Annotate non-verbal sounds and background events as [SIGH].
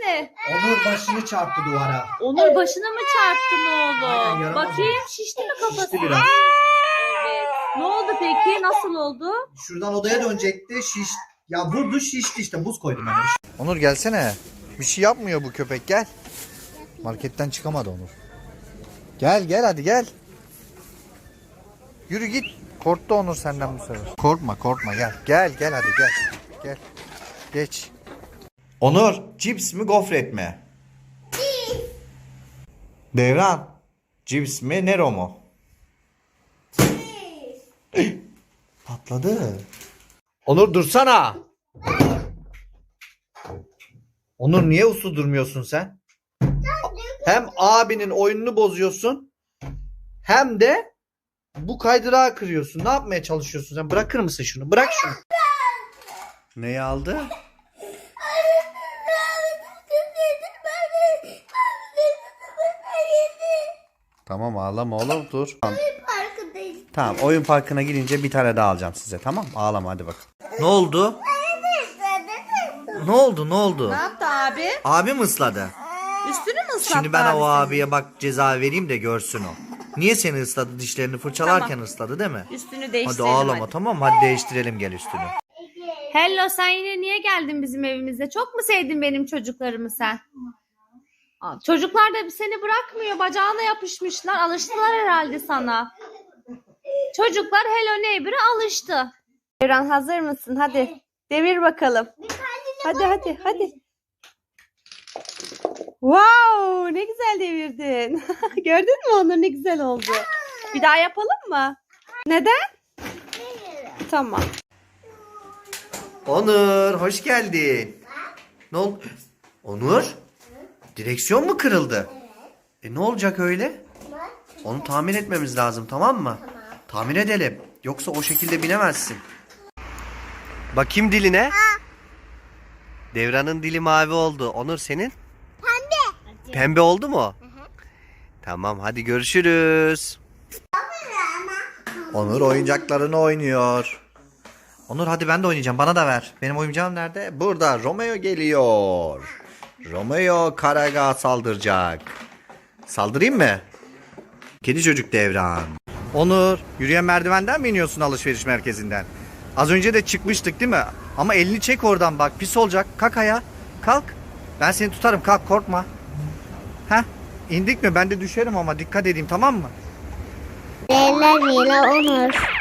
ne? Onur başını çarptı duvara. Onur başına mı çarptı ne Aynen, oldu? yaramaz Bakayım şişti mi kafası? Şişti biraz. Evet. Ne oldu peki? Nasıl oldu? Şuradan odaya dönecekti. Şiş. Ya vurdu şişti işte. Buz koydum ben. Onur gelsene. Bir şey yapmıyor bu köpek gel. Marketten çıkamadı Onur. Gel gel hadi gel. Yürü git. Korktu Onur senden bu sefer. Korkma korkma gel. Gel gel hadi gel. Gel. Geç. Onur cips mi gofret mi? Devran cips mi Nero mu? Patladı. Onur dursana. Onur niye uslu durmuyorsun sen? Hem abinin oyununu bozuyorsun hem de bu kaydırağı kırıyorsun. Ne yapmaya çalışıyorsun sen? Bırakır mısın şunu? Bırak şunu. Neyi aldı? Tamam ağlama oğlum dur. Tamam. Farkındayız. Tamam oyun parkına gidince bir tane daha alacağım size tamam Ağlama hadi bak. Ne oldu? Ne oldu ne oldu? Ne yaptı abi? Abi mi ısladı? Üstünü mü ıslattı Şimdi ben abi o senin? abiye bak ceza vereyim de görsün o. Niye seni ısladı dişlerini fırçalarken Tamam. ısladı değil mi? Üstünü Hadi değiştirelim ağlama hadi. tamam mı? Hadi değiştirelim gel üstünü. Hello sen yine niye geldin bizim evimize? Çok mu sevdin benim çocuklarımı sen? Aa, Çocuklar da seni bırakmıyor. Bacağına yapışmışlar. Alıştılar herhalde sana. Çocuklar Hello Neighbor'a alıştı. Evren hazır mısın? Hadi devir bakalım. Hadi hadi hadi. Wow ne güzel devirdin. [LAUGHS] Gördün mü Onur ne güzel oldu. Bir daha yapalım mı? Neden? Tamam. Onur hoş geldin. Ne oldu? Onur? Direksiyon mu kırıldı? E ne olacak öyle? Onu tamir etmemiz lazım tamam mı? Tamir edelim. Yoksa o şekilde binemezsin. Bakayım diline. Devran'ın dili mavi oldu. Onur senin? Pembe. Pembe oldu mu? Tamam hadi görüşürüz. Onur oyuncaklarını oynuyor. Onur hadi ben de oynayacağım. Bana da ver. Benim oyuncağım nerede? Burada. Romeo geliyor. Romeo Karaga saldıracak. Saldırayım mı? Kedi çocuk devran. Onur, yürüyen merdivenden mi iniyorsun alışveriş merkezinden? Az önce de çıkmıştık değil mi? Ama elini çek oradan bak pis olacak. Kalk ayağa. Kalk. Ben seni tutarım kalk korkma. Heh. indik mi? Ben de düşerim ama dikkat edeyim tamam mı? Leyla Mila Onur.